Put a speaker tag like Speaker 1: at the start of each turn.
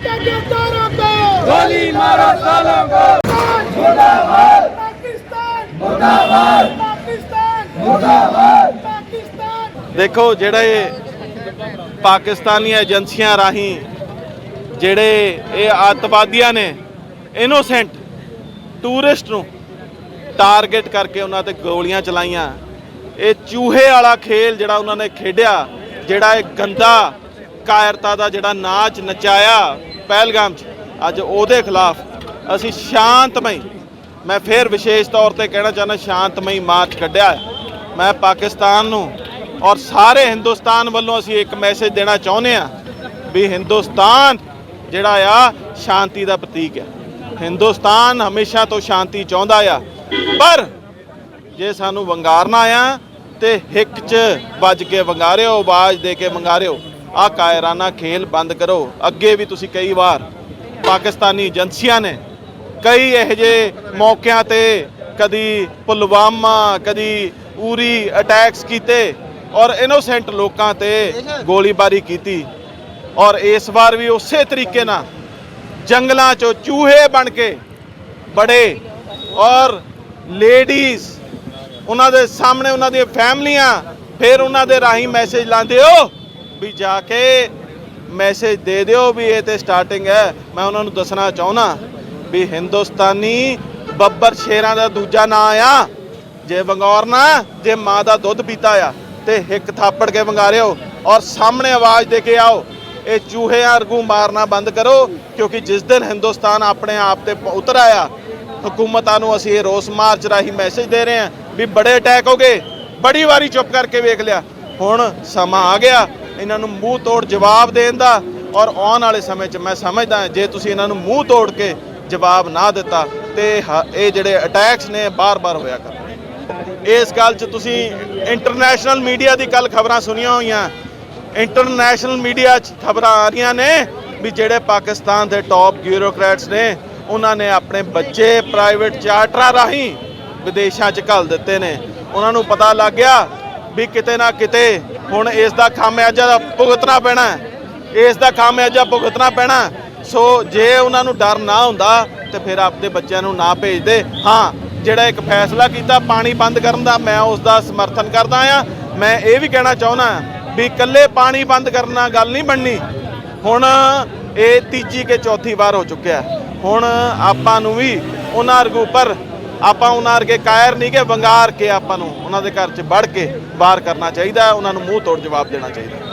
Speaker 1: के गिरफ्तारों को
Speaker 2: गोली मारो सालों को
Speaker 1: मुर्दाबाद पाकिस्तान मुर्दाबाद पाकिस्तान मुर्दाबाद पाकिस्तान
Speaker 3: ਦੇਖੋ ਜਿਹੜੇ ਪਾਕਿਸਤਾਨੀ ਏਜੰਸੀਆਂ ਰਾਹੀਂ ਜਿਹੜੇ ਇਹ ਅੱਤਵਾਦੀਆਂ ਨੇ ਇਨੋਸੈਂਟ ਟੂਰਿਸਟ ਨੂੰ ਟਾਰਗੇਟ ਕਰਕੇ ਉਹਨਾਂ ਤੇ ਗੋਲੀਆਂ ਚਲਾਈਆਂ ਇਹ ਚੂਹੇ ਵਾਲਾ ਖੇਲ ਜਿਹੜਾ ਉਹਨਾਂ ਨੇ ਖੇਡਿਆ ਜਿਹੜਾ ਇਹ ਗੰਦਾ ਕਾਇਰਤਾ ਦਾ ਜਿਹੜਾ ਨਾਚ ਨਚਾਇਆ ਪਹਿਲਗਾਮ 'ਚ। ਅੱਜ ਉਹਦੇ ਖਿਲਾਫ ਅਸੀਂ ਸ਼ਾਂਤਮਈ, ਮੈਂ ਫੇਰ ਵਿਸ਼ੇਸ਼ ਤੌਰ ਤੇ ਕਹਿਣਾ ਚਾਹੁੰਦਾ ਸ਼ਾਂਤਮਈ ਮਾਰਚ ਕੱਢਿਆ ਮੈਂ ਪਾਕਿਸਤਾਨ ਨੂੰ ਔਰ ਸਾਰੇ ਹਿੰਦੁਸਤਾਨ ਵੱਲੋਂ ਅਸੀਂ ਇੱਕ ਮੈਸੇਜ ਦੇਣਾ ਚਾਹੁੰਦੇ ਆ ਵੀ ਹਿੰਦੁਸਤਾਨ ਜਿਹੜਾ ਆ, ਸ਼ਾਂਤੀ ਦਾ ਪ੍ਰਤੀਕ ਹੈ। ਹਿੰਦੁਸਤਾਨ ਹਮੇਸ਼ਾ ਤੋਂ ਸ਼ਾਂਤੀ ਚਾਹੁੰਦਾ ਆ। ਪਰ ਜੇ ਸਾਨੂੰ ਵੰਗਾਰਨਾ ਆ, ਤੇ ਹਿੱਕ 'ਚ ਵੱਜ ਕੇ ਵੰਗਾਰਿਓ, ਆਵਾਜ਼ ਦੇ ਕੇ ਵੰਗਾਰਿਓ। ਆ ਕਾਇਰਾਨਾ ਖੇਲ ਬੰਦ ਕਰੋ। ਅੱਗੇ ਵੀ ਤੁਸੀਂ ਕਈ ਵਾਰ ਪਾਕਿਸਤਾਨੀ ਏਜੰਸੀਆਂ ਨੇ ਕਈ ਇਹੋ ਜਿਹੇ ਮੌਕਿਆਂ ਤੇ ਕਦੀ ਪੁਲਵਾਮਾ, ਕਦੀ ਉਰੀ ਅਟੈਕਸ ਕੀਤੇ ਔਰ ਇਨੋਸੈਂਟ ਲੋਕਾਂ ਤੇ ਗੋਲੀਬਾਰੀ ਕੀਤੀ। ਔਰ ਇਸ ਵਾਰ ਵੀ ਉਸੇ ਤਰੀਕੇ ਨਾਲ ਜੰਗਲਾਂ 'ਚੋਂ ਚੂਹੇ ਬਣ ਕੇ ਬੜੇ ਔਰ ਲੇਡੀਜ਼ ਉਹਨਾਂ ਦੇ ਸਾਹਮਣੇ ਉਹਨਾਂ ਦੀਆਂ ਫੈਮਲੀਆਂ ਫਿਰ ਉਹਨਾਂ ਦੇ ਰਾਹੀਂ ਮੈਸੇਜ ਲਾਉਂਦੇ ਹੋ ਵੀ ਜਾ ਕੇ ਮੈਸੇਜ ਦੇ ਦਿਓ ਵੀ ਇਹ ਤੇ ਸਟਾਰਟਿੰਗ ਹੈ। ਮੈਂ ਉਹਨਾਂ ਨੂੰ ਦੱਸਣਾ ਚਾਹੁੰਦਾ ਵੀ ਹਿੰਦੁਸਤਾਨੀ ਬੱਬਰ ਸ਼ੇਰਾਂ ਦਾ ਦੂਜਾ ਨਾਂ ਆ। ਜੇ ਵੰਗੌਰ ਨਾ, ਜੇ ਮਾਂ ਦਾ ਦੁੱਧ ਪੀਤਾ ਆ, ਤੇ ਹਿੱਕ ਥਾਪੜ ਕੇ ਵੰਗਾਰਿਓ ਔਰ ਸਾਹਮਣੇ ਆਵਾਜ਼ ਦੇ ਕੇ ਆਓ। ਇਹ ਚੂਹੇ ਅਰਗੂ ਮਾਰਨਾ ਬੰਦ ਕਰੋ, ਕਿਉਂਕਿ ਜਿਸ ਦਿਨ ਹਿੰਦੁਸਤਾਨ ਆਪਣੇ ਆਪ ਤੇ ਉਤਰ ਆਇਆ, ਹਕੂਮਤਾਂ ਨੂੰ ਅਸੀਂ ਇਹ ਰੋਸ ਮਾਰਚ ਰਾਹੀਂ ਮੈਸੇਜ ਦੇ ਰਹੇ ਹਾਂ ਵੀ ਬੜੇ ਅਟੈਕ ਹੋ ਗਏ। ਬੜੀ ਵਾਰੀ ਚੁੱਪ ਕਰਕੇ ਵੇਖ ਲਿਆ। ਹੁਣ ਸਮਾਂ ਆ ਗਿਆ। ਇਹਨਾਂ ਨੂੰ ਮੂੰਹ ਤੋੜ ਜਵਾਬ ਦੇਣ ਦਾ ਔਰ ਆਉਣ ਵਾਲੇ ਸਮੇਂ 'ਚ ਮੈਂ ਸਮਝਦਾ ਜੇ ਤੁਸੀਂ ਇਹਨਾਂ ਨੂੰ ਮੂੰਹ ਤੋੜ ਕੇ ਜਵਾਬ ਨਾ ਦਿੱਤਾ, ਤੇ ਇਹ ਜਿਹੜੇ ਅਟੈਕਸ ਨੇ, ਬਾਰ-ਬਾਰ ਹੋਇਆ ਕਰਨਗੇ। ਇਸ ਗੱਲ 'ਚ ਤੁਸੀਂ ਇੰਟਰਨੈਸ਼ਨਲ ਮੀਡੀਆ ਦੀ ਕੱਲ ਖਬਰਾਂ ਸੁਣੀਆਂ ਹੋਈਆਂ। ਇੰਟਰਨੈਸ਼ਨਲ ਮੀਡੀਆ 'ਚ ਖਬਰਾਂ ਆ ਰਹੀਆਂ ਨੇ ਵੀ ਜਿਹੜੇ ਪਾਕਿਸਤਾਨ ਦੇ ਟੌਪ ਬਿਊਰੋਕਰੈਟਸ ਨੇ, ਉਹਨਾਂ ਨੇ ਆਪਣੇ ਬੱਚੇ ਪ੍ਰਾਈਵੇਟ ਚਾਰਟਰਾਂ ਰਾਹੀਂ ਵਿਦੇਸ਼ਾਂ 'ਚ ਘੱਲ ਦਿੱਤੇ ਨੇ। ਉਹਨਾਂ ਨੂੰ ਪਤਾ ਲੱਗ ਗਿਆ ਵੀ ਕਿਤੇ ਨਾ ਕਿਤੇ ਹੁਣ ਇਸ ਦਾ ਖਾਮਿਆਜਾ ਭੁਗਤਣਾ ਪੈਣਾ ਇਸ ਦਾ ਖਾਮਿਆਜਾ ਭੁਗਤਣਾ ਪੈਣਾ ਸੋ ਜੇ ਉਹਨਾਂ ਨੂੰ ਡਰ ਨਾ ਹੁੰਦਾ ਤੇ ਫਿਰ ਆਪਦੇ ਬੱਚਿਆਂ ਨੂੰ ਨਾ ਭੇਜਦੇ। ਹਾਂ, ਜਿਹੜਾ ਇੱਕ ਫੈਸਲਾ ਕੀਤਾ ਪਾਣੀ ਬੰਦ ਕਰਨ ਦਾ, ਮੈਂ ਉਸ ਦਾ ਸਮਰਥਨ ਕਰਦਾ ਆ ਮੈਂ ਇਹ ਵੀ ਕਹਿਣਾ ਚਾਹੁੰਦਾ ਵੀ ਇਕੱਲੇ ਪਾਣੀ ਬੰਦ ਕਰਨ ਨਾਲ ਗੱਲ ਨਹੀਂ ਬਣਨੀ। ਹੁਣ ਇਹ ਤੀਜੀ ਕੇ ਚੌਥੀ ਵਾਰ ਹੋ ਚੁੱਕਿਆ ਹੁਣ ਆਪਾਂ ਨੂੰ ਵੀ ਉਹਨਾਂ ਵਰਗੂ ਪਰ ਆਪਾਂ ਉਹਨਾਂ ਅਰਗੇ ਕਾਇਰ ਨਹੀਂ ਕਿ ਵੰਗਾਰ ਕੇ ਆਪਾਂ ਨੂੰ ਉਹਨਾਂ ਦੇ ਘਰ 'ਚ ਵੜ ਕੇ ਬਾਹਰ ਕਰਨਾ ਚਾਹੀਦਾ, ਉਹਨਾਂ ਨੂੰ ਮੂੰਹ ਤੋੜ ਜਵਾਬ ਦੇਣਾ ਚਾਹੀਦਾ।